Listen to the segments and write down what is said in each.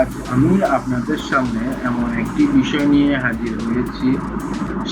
আজ আমি আপনাদের সামনে এমন একটি বিষয় নিয়ে হাজির হয়েছি।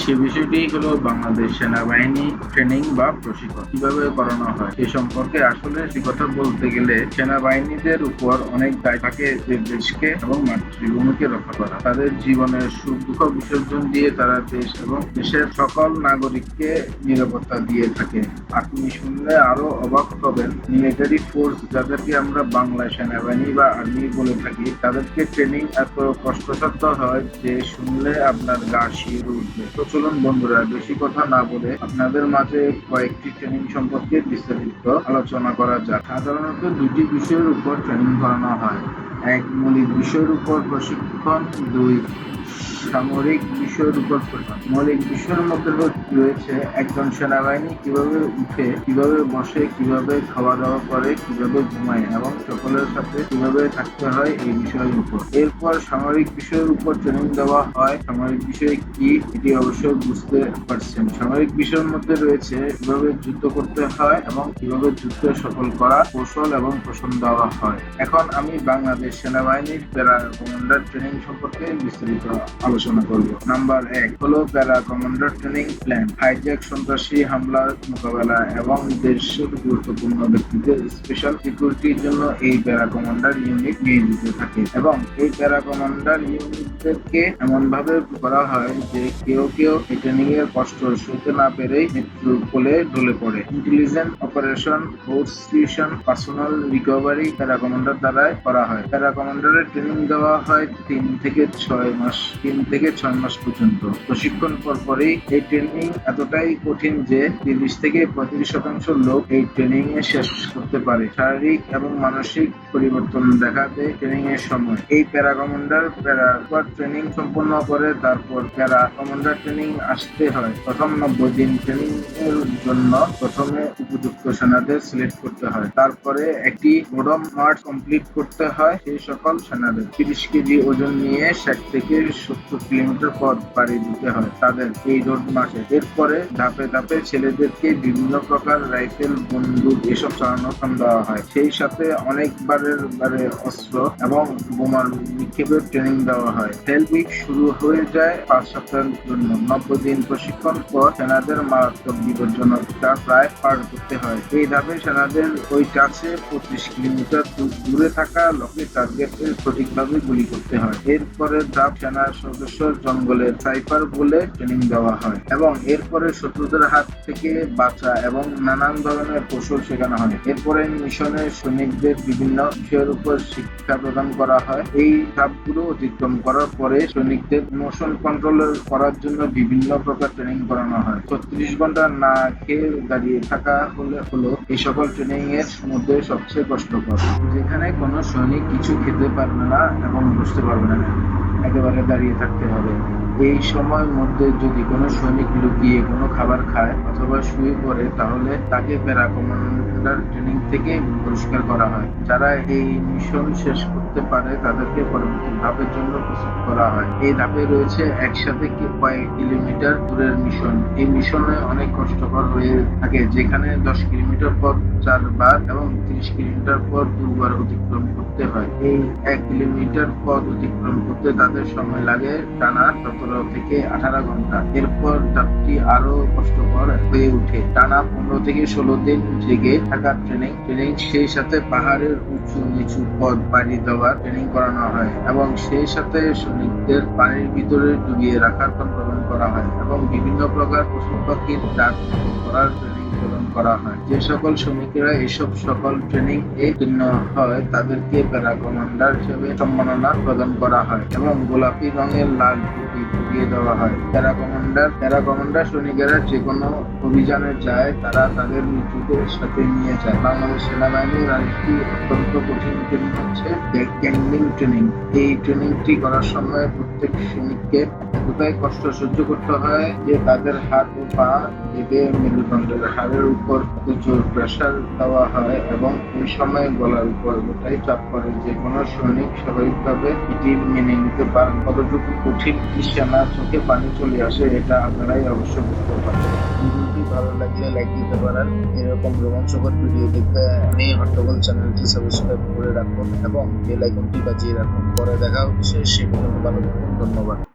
সে বিষয়টি হলো বাংলাদেশ সেনাবাহিনী ট্রেনিং বা প্রশিক্ষণ। কীভাবে করানো হয় সে সম্পর্কে আসলে সে কথা বলতে গেলে সেনাবাহিনীদের উপর অনেক দায় থাকে যে দেশকে এবং মাতৃভূমিকে রক্ষা করা। তাদের জীবনের সুখ দুঃখ বিসর্জন দিয়ে তারা দেশ এবং দেশের সকল নাগরিককে নিরাপত্তা দিয়ে থাকে। আপনি শুনলে আরও অবাক হবেন মিলিটারি ফোর্স যাদেরকে আমরা বাংলা সেনাবাহিনী বা আর্মি বলে থাকি, তাদেরকে ট্রেনিং এত কষ্টসাধ্য হয় যে শুনলে আপনার গা শির উঠবে। তো চলুন বন্ধুরা, বেশি কথা না বলে আপনাদের মাঝে কয়েকটি ট্রেনিং সম্পর্কে বিস্তারিত আলোচনা করা যাক। সাধারণত দুটি বিষয়ের উপর ট্রেনিং করানো হয়। এক, মৌলিক বিষয়ের উপর প্রশিক্ষণ। দুই সামরিক বিষয়ের উপর প্রশিক্ষণ মৌলিক বিষয়ের মধ্যে রয়েছে একজন সেনাবাহিনী, কীভাবে উঠে, কীভাবে বসে, কীভাবে খাওয়া দাওয়া করে, কীভাবে ঘুমায় এবং সকলের সাথে কীভাবে থাকতে হয় এই বিষয়ের উপর। এরপর সামরিক বিষয়ের উপর ট্রেনিং দেওয়া হয়। সামরিক বিষয় কি, এটি অবশ্যই বুঝতে পারছেন। সামরিক বিষয়ের মধ্যে রয়েছে কীভাবে যুদ্ধ করতে হয় এবং কীভাবে যুদ্ধ সফল করা, কৌশল এবং প্রশন দেওয়া হয়। এখন আমি বাংলাদেশ সেনাবাহিনীর প্যারা কমান্ডার ট্রেনিং সম্পর্কে বিস্তারিত আলোচনা করব। নাম্বার এক, হলো প্যারা কমান্ডার ট্রেনিং প্ল্যান। হাইজ্যাক সন্ত্রাসী হামলা মোকাবেলা এবং দেশের গুরুত্বপূর্ণ ব্যক্তিদের স্পেশাল সিকিউরিটির জন্য এই প্যারা কমান্ডার ইউনিট নিয়োজিত থাকে এবং এই প্যারা কমান্ডার ইউনিটদেরকে এমন ভাবে করা হয় যে কেউ কেউ এই ট্রেনিং এর কষ্ট সইতে না পেরেই মৃত্যুর কোলে ঢলে পড়ে। Intelligent operation force personal recovery para commander দ্বারাই করা হয়। প্যারা কমান্ডারের ট্রেনিং দেওয়া হয় তিন থেকে ছয় মাস, তিন থেকে ছয় মাস পর্যন্ত। প্রশিক্ষণ পর পরেই এই ট্রেনিং এতটাই কঠিন যে তিরিশ থেকে পঁয়ত্রিশ শতাংশ লোক এই ট্রেনিং এ শেষ করতে পারে। শারীরিক এবং মানসিক পরিবর্তন দেখা দেয় ট্রেনিং এর সময়। এই প্যারা কমান্ডার প্যারা ট্রেনিং সম্পন্ন করে, তারপর প্যারা কমান্ডার ট্রেনিং আসতে হয়, প্রথম নব্বই দিন ট্রেনিং এর জন্য প্রথমে উপযুক্ত সেনাদের সিলেক্ট করতে হয়। তারপরে একটি মোডম মার্চ কমপ্লিট করতে হয় সেই সকল সেনাদের। তিরিশ কেজি ওজন নিয়ে ষাট থেকে সত্তর কিলোমিটার পথ পাড়ি দিতে হয় তাদের এই রোড মাসে এরপরে ধাপে ধাপে ছেলেদেরকে বিভিন্ন প্রকার রাইফেল, বন্দুক এসব চালানো কাম দেওয়া হয়। সেই সাথে অনেকবারের বারে অস্ত্র এবং বোমার নিক্ষেপের ট্রেনিং দেওয়া হয়। হেলথ উইক শুরু হয়ে যায় পাঁচ সপ্তাহের জন্য। নব্বই দিন প্রশিক্ষণ পর সেনাদের মারাত্মক বিপজ্জনকতা প্রায় পার করতে হয়। এই ধাপে সেনাদের ওই কাছে পঁচিশ কিলোমিটার দূরে থাকা লক্ষ্যে টার্গেটে সঠিকভাবে গুলি করতে হয়। এরপরে ধাপ সেনা সদস্য জঙ্গলের সাইফার বলে ট্রেনিং দেওয়া হয় এবং এরপরে শত্রুদের হাত থেকে বাঁচা এবং নানান ধরনের কৌশল শেখানো হয়। এরপরে মিশনের সৈনিকদের বিভিন্ন বিষয়ের উপর শিক্ষা প্রদান করা হয়। এই ধাপগুলো অতিক্রম করার পরে সৈনিকদের মোশন কন্ট্রোল করার জন্য বিভিন্ন প্রকার ট্রেনিং করানো হয়। ছত্রিশ ঘণ্টা না খেয়ে দাঁড়িয়ে থাকা হলে হলো এই সকল ট্রেনিং এর মধ্যে সবচেয়ে কষ্টকর। যেখানে কোনো সৈনিক কিছু খেতে পারবে না এবং বুঝতে পারবে না। একেবারে দাঁড়িয়ে থাকতে হবে। এই সময়ের মধ্যে যদি কোনো সৈনিক লুকিয়ে কোনো খাবার খায় অথবা শুয়ে পড়ে, তাহলে তাকে প্যারা কমান্ডার ট্রেনিং থেকে পুরস্কার করা হয়। যারা এই মিশন শেষ করতে পারে, তাদেরকে পরবর্তী ধাপের জন্য প্রস্তুত করা হয়। এই ধাপে রয়েছে একসাথে কয়েক কিলোমিটার দূরের মিশন। এই মিশনে অনেক কষ্টকর হয়ে থাকে, যেখানে দশ কিলোমিটার পথ চারবার এবং তিরিশ কিলোমিটার পথ দুবার অতিক্রম করতে হয়। এই এক কিলোমিটার পথ অতিক্রম করতে তাদের সময় লাগে টানা সতেরো থেকে আঠারো ঘণ্টা। এরপর যাত্রী আরও কষ্টকর হয়ে উঠে টানা পনেরো থেকে ষোলো দিন জেগে থাকা ট্রেনিং ট্রেনিং সেই সাথে পাহাড়ের উঁচু নিচু পথ পাড়ি দেওয়ার ট্রেনিং করানো হয় এবং সেই সাথে শ্রমিকদের পানির ভিতরে ডুবিয়ে রাখার প্রদান করা হয় এবং বিভিন্ন প্রকার পশু পাখির ডাক করার প্রদান করা হয়। যে সকল শ্রমিকেরা এইসব সকল ট্রেনিং এ উত্তীর্ণ হয়, তাদেরকে প্যারা কমান্ডার হিসেবে সম্মাননা প্রদান করা হয় এবং গোলাপি রঙের লাল টুপি পরিয়ে দেওয়া হয়। প্যারা কমান্ডার প্যারা কমান্ডার সৈনিকেরা যে কোনো অভিযানে যায়, তারা তাদের মৃত্যুদের সাথে নিয়ে যায়। বাংলাদেশ সেনাবাহিনীর আরেকটি অত্যন্ত কঠিন ট্রেনিং হচ্ছে ক্যাম্পিং ট্রেনিং এই ট্রেনিংটি করার সময় প্রত্যেক সৈনিককে এতটাই কষ্ট সহ্য করতে হয় যে তাদের হাত ও পা বেঁধে মেরুদণ্ডের হাড়ের উপর প্রচুর প্রেসার দেওয়া হয় এবং ওই সময় গলার উপর গোটাই চাপ পড়ে যে কোনো সৈনিক স্বাভাবিকভাবে এটি মেনে নিতে পারেন কতটুকু কঠিন কি সেনা চোখে পানি চলে আসে এটা আপনারাই অবশ্য বুঝতে পারেন ভিডিওটি ভালো লাগলে লাইক দিতে পারেন। এরকম রোমাঞ্চকর ভিডিও দেখতে এই হট্টগোল চ্যানেলটি সাবস্ক্রাইব করে রাখুন এবং বেল আইকনটি বাজিয়ে রাখুন। পরে দেখা হচ্ছে, সে পর্যন্ত ভালো ধন্যবাদ।